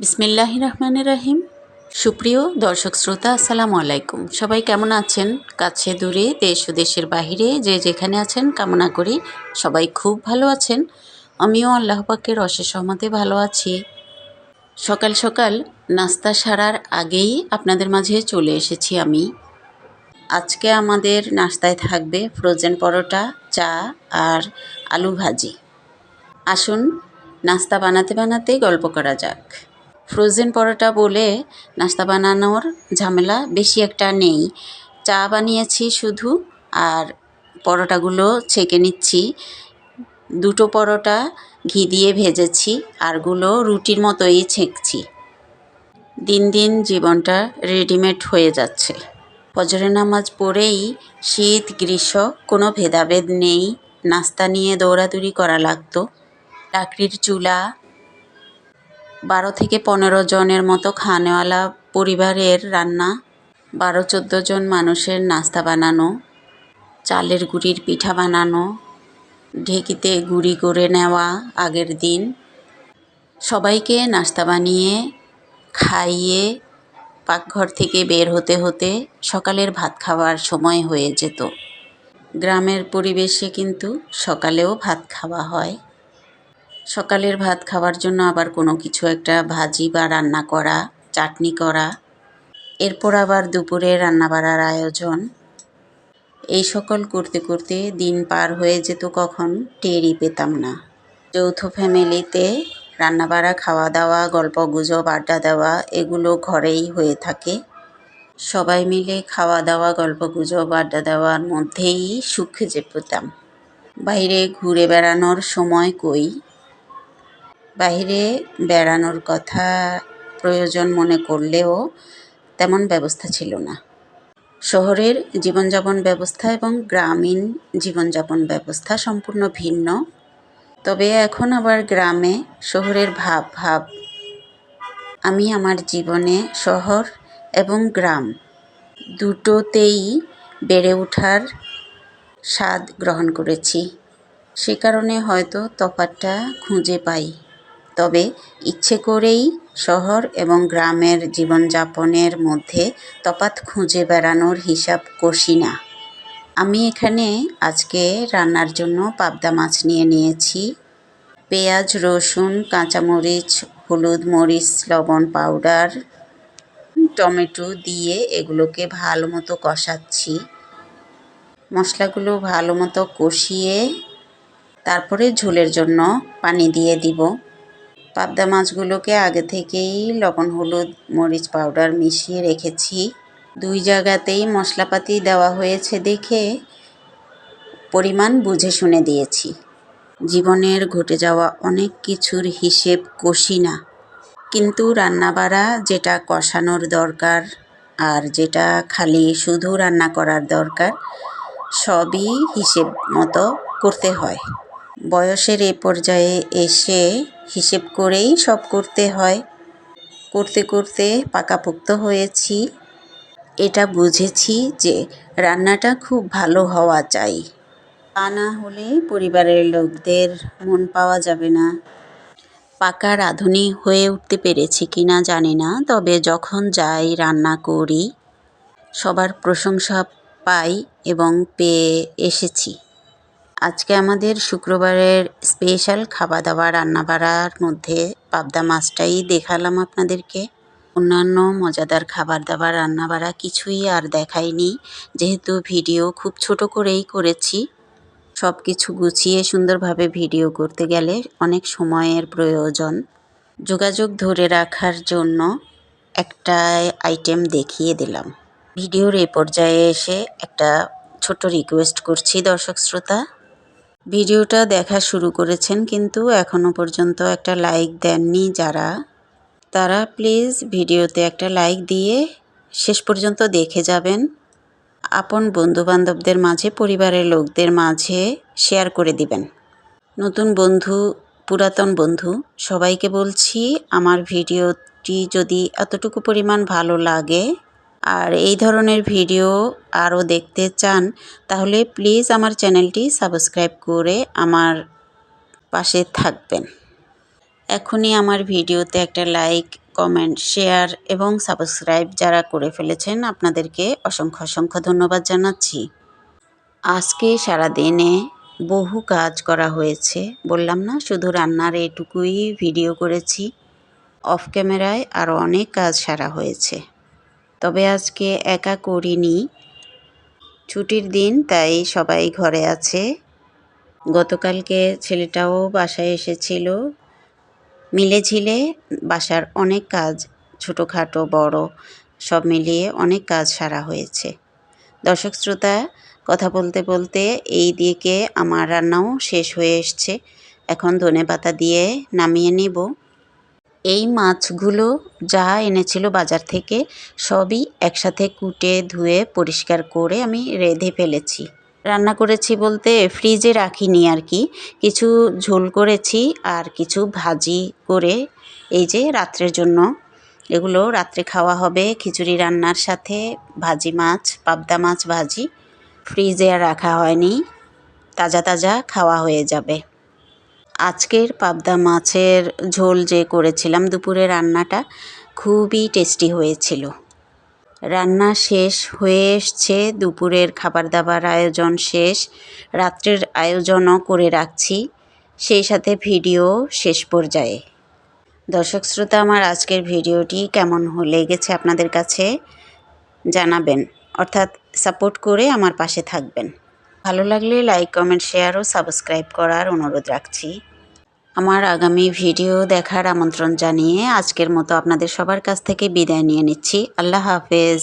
বিসমিল্লাহ রহমান রাহিম। সুপ্রিয় দর্শক শ্রোতা, আসসালামু আলাইকুম। সবাই কেমন আছেন? কাছে দূরে, দেশ ও দেশের বাহিরে যে যেখানে আছেন, কামনা করি সবাই খুব ভালো আছেন। আমিও আল্লাহ পাকের অশেষ সহমতে ভালো আছি। সকাল সকাল নাস্তা সারার আগেই আপনাদের মাঝে চলে এসেছি আমি। আজকে আমাদের নাস্তায় থাকবে ফ্রোজেন পরোটা, চা আর আলু ভাজি। আসুন, নাস্তা বানাতে বানাতে গল্প করা যাক। ফ্রোজেন পরোটা বলে নাস্তা বানানোর ঝামেলা বেশি একটা নেই। চা বানিয়েছি শুধু আর পরোটাগুলো ছেঁকে নিচ্ছি। দুটো পরোটা ঘি দিয়ে ভেজেছি, আরগুলো রুটির মতোই ছেঁকছি। দিন দিন জীবনটা রেডিমেড হয়ে যাচ্ছে। ফজরের নামাজ পড়েই শীত, গ্রীষ্ম, কোনো ভেদাভেদ নেই। নাস্তা নিয়ে দৌড়াদৌড়ি করা লাগতো। লাকড়ির চুলা বারো থেকে পনেরো জনের মতো খানেওয়ালা পরিবারের রান্না, বারো চোদ্দ জন মানুষের নাস্তা বানানো, চালের গুড়ির পিঠা বানানো, ঢেকিতে গুঁড়ি করে নেওয়া আগের দিন। সবাইকে নাস্তা বানিয়ে, খাইয়ে, পাকঘর থেকে বের হতে হতে সকালের ভাত খাওয়ার সময় হয়ে যেত। গ্রামের পরিবেশে কিন্তু সকালেও ভাত খাওয়া হয়। সকালের ভাত খাওয়ার জন্য আবার কোনো কিছু, একটা ভাজি বা রান্না করা, চাটনি করা। এরপর আবার দুপুরে রান্না বাড়ার আয়োজন। এই সকল করতে করতে দিন পার হয়ে যেত কখন? টেরই পেতাম না। যৌথ ফ্যামিলিতে রান্না বাড়া খাওয়া দাওয়া গল্প গুজব আড্ডা দেওয়া, এগুলো ঘরেই হয়ে থাকে। সবাই মিলে খাওয়া দাওয়া গল্প গুজব আড্ডা দেওয়ার মধ্যেই সুখ খুঁজে পেতাম বাইরে ঘুরে বেড়ানোর সময় কই? বাইরে বেড়ানোর কথা প্রয়োজন মনে করলেও তেমন ব্যবস্থা ছিল না। শহরের জীবনযাপন ব্যবস্থা এবং গ্রামীণ জীবনযাপন ব্যবস্থা সম্পূর্ণ ভিন্ন। তবে এখন আবার গ্রামে শহরের ভাব ভাব। আমি আমার জীবনে শহর এবং গ্রাম দুটোতেই বেড়ে ওঠার স্বাদ গ্রহণ করেছি। সে কারণে হয়তো তফাতটা খুঁজে পাই। তবে ইচ্ছে করেই শহর এবং গ্রামের জীবনযাপনের মধ্যে তফাৎ খুঁজে বেড়ানোর হিসাব কষি না। আমি এখানে আজকে রান্নার জন্য পাবদা মাছ নিয়ে নিয়েছি। পেঁয়াজ, রসুন, কাঁচামরিচ, হলুদ মরিচ, লবণ পাউডার, টমেটো দিয়ে এগুলোকে ভালো মতো কষাচ্ছি। মশলাগুলো ভালো মতো কষিয়ে তারপরে ঝোলের জন্য পানি দিয়ে দিব। পাবদা মাছগুলোকে আগে থেকেই লবণ, হলুদ, মরিচ পাউডার মিশিয়ে রেখেছি। দুই জায়গাতেই মশলাপাতি দেওয়া হয়েছে দেখে পরিমাণ বুঝে শুনে দিয়েছি। জীবনের ঘটে যাওয়া অনেক কিছুর হিসেব কষি না কিন্তু রান্নাবাড়া যেটা কষানোর দরকার আর যেটা খালি শুধু রান্না করার দরকার, সবই হিসেব মতো করতে হয়। বয়সের এ পর্যায়ে এসে হিসেব করেই সব করতে হয়। করতে করতে পাকাপোক্ত হয়েছি। এটা বুঝেছি যে রান্নাটা খুব ভালো হওয়া চাই। তা না হলে পরিবারের লোকদের মন পাওয়া যাবে না। পাকা রাঁধুনি হয়ে উঠতে পেরেছি কি না জানি না, তবে যখন যাই রান্না করি, সবার প্রশংসা পাই এবং পেয়ে এসেছি। আজকে আমাদের শুক্রবারের স্পেশাল খাওয়া দাওয়া রান্না বাড়ার মধ্যে পাবদা মাছটাই দেখালাম আপনাদেরকে। অন্যান্য মজাদার খাবার দাবার রান্না বাড়া কিছুই আর দেখাইনি। যেহেতু ভিডিও খুব ছোট করেই করেছি সব কিছু গুছিয়ে সুন্দরভাবে ভিডিও করতে গেলে অনেক সময়ের প্রয়োজন। যোগাযোগ ধরে রাখার জন্য একটা আইটেম দেখিয়ে দিলাম। ভিডিওর এই পর্যায়ে এসে একটা ছোট রিকোয়েস্ট করছি দর্শক শ্রোতা ভিডিওটা দেখা শুরু করেছেন কিন্তু এখনও পর্যন্ত একটা লাইক দেননি যারা। তারা প্লিজ ভিডিওতে একটা লাইক দিয়ে শেষ পর্যন্ত দেখে যাবেন। আপন বন্ধুবান্ধবদের মাঝে, পরিবারের লোকদের মাঝে শেয়ার করে দিবেন। নতুন বন্ধু, পুরাতন বন্ধু, সবাইকে বলছি আমার ভিডিওটি যদি এতটুকু পরিমাণ ভালো লাগে আর এই ধরনের ভিডিও আরও দেখতে চান, তাহলে প্লিজ আমার চ্যানেলটি সাবস্ক্রাইব করে আমার পাশে থাকবেন। এখনই আমার ভিডিওতে একটা লাইক, কমেন্ট, শেয়ার এবং সাবস্ক্রাইব যারা করে ফেলেছেন, আপনাদেরকে অসংখ্য অসংখ্য ধন্যবাদ জানাচ্ছি। আজকে সারা দিনে বহু কাজ করা হয়েছে, বললাম না, শুধু রান্নার এটুকুই ভিডিও করেছি। অফ ক্যামেরায় আরও অনেক কাজ সারা হয়েছে। তবে আজকে একা করিনি। ছুটির দিন, তাই সবাই ঘরে আছে। গতকালকে ছেলেটাও বাসায় এসেছিল। মিলে ঝিলে বাসার অনেক কাজ, ছোটোখাটো, বড়, সব মিলিয়ে অনেক কাজ সারা হয়েছে। দর্শক শ্রোতা, কথা বলতে বলতে এই দিকে আমার রান্নাও শেষ হয়ে এসছে। এখন ধনে পাতা দিয়ে নামিয়ে নিব। এই মাছগুলো যা এনেছিল বাজার থেকে সবই একসাথে কুটে, ধুয়ে, পরিষ্কার করে আমি রেঁধে ফেলেছি। রান্না করেছি বলতে ফ্রিজে রাখিনি আর কি। কিছু ঝোল করেছি আর কিছু ভাজি করে এই যে রাত্রের জন্য। এগুলো রাত্রে খাওয়া হবে খিচুড়ি রান্নার সাথে, ভাজি মাছ, পাবদা মাছ ভাজি। ফ্রিজে আর রাখা হয়নি। তাজা তাজা খাওয়া হয়ে যাবে। আজকের পাবদা মাছের ঝোল যে করেছিলাম দুপুরে রান্নাটা খুবই টেস্টি হয়েছিল। রান্না শেষ হয়ে এসছে, দুপুরের খাবার দাবার আয়োজন শেষ, রাত্রের আয়োজনও করে রাখছি, সেই সাথে ভিডিও শেষ পর্যায়ে। দর্শক শ্রোতা, আমার আজকের ভিডিওটি কেমন লেগেছে আপনাদের কাছে জানাবেন, অর্থাৎ সাপোর্ট করে আমার পাশে থাকবেন। ভালো লাগলে লাইক কমেন্ট শেয়ার ও সাবস্ক্রাইব করার অনুরোধ রাখছি। আমার আগামী ভিডিও দেখার আমন্ত্রণ জানিয়ে আজকের মতো আপনাদের সবার কাছ থেকে বিদায় নিয়ে নিচ্ছি। আল্লাহ হাফেজ।